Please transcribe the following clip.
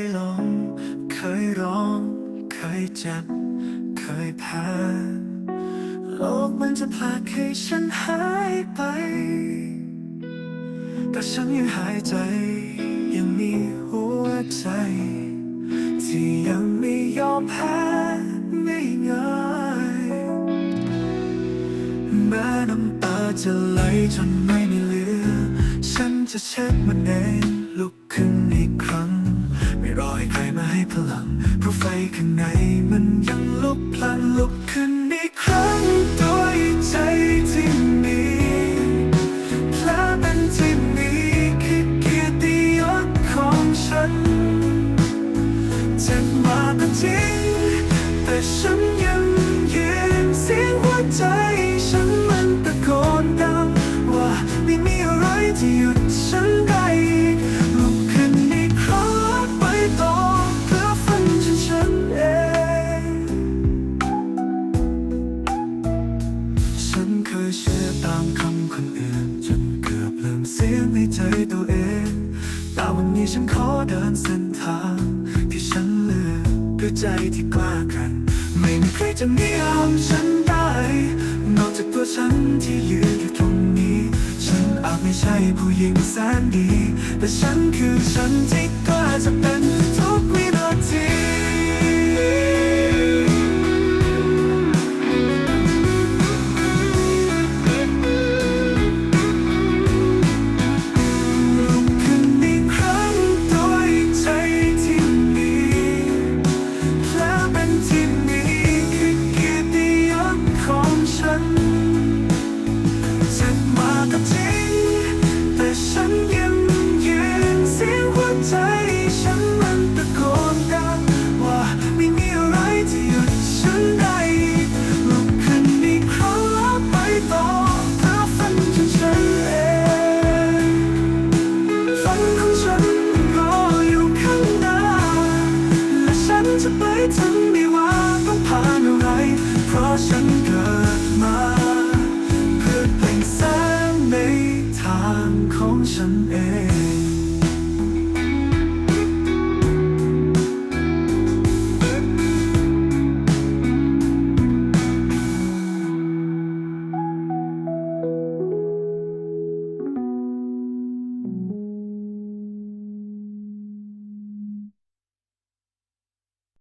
ยลง เคยร้อง เคยเจ็บ เคยแพ้โลกมันจะพาให้ฉันหายไป แต่ฉันยังหายใจ ยังมีหัวใจ ที่ยังไม่ยอมแพ้ไม่ง่ายแม้น้ำตาจะไหลจนไม่มีเหลือ ฉันจะเช็ดมันเองลุกขึ้นอีกครั้ง ไม่รอให้ใครมาให้พลัง เพราะไฟข้างในมันยังลุกพลันลุกขึ้นอีกครั้งด้วยใจที่มีแผลเป็นที่มีคือเกียรติยศของฉันเจ็บมาก็จริง แต่ฉันยังยืนเสียงหัวใจ ฉันมันตะโกนดังว่าไม่มีอะไรที่หยุด เคยเชื่อตามคำคนอื่น จนเกือบลืมเสียงในใจตัวเอง แต่วันนี้ฉันขอเดินเส้นทาง ที่ฉันเลือกด้วยใจที่กล้ากัน ไม่มีใครจะนิยามฉันได้ นอกจากตัวฉันที่ยืนอยู่ตรงนี้ ฉันอาจไม่ใช่ผู้หญิงแสนดี แต่ฉันคือฉันที่กล้าจะเป็น ใจฉันมันตะโกนดังว่าไม่มีอะไรที่หยุดฉันได้ลุกขึ้นอีกครั้ไปต่อเธอฝันของฉันเองฝันของฉันรออยู่ข้างหน้าและฉันจะไปถึงไม่ว่าต้องผ่านอะไร เพราะฉันเกิดมาเพื่อเป็นแสงในทางของฉันเอง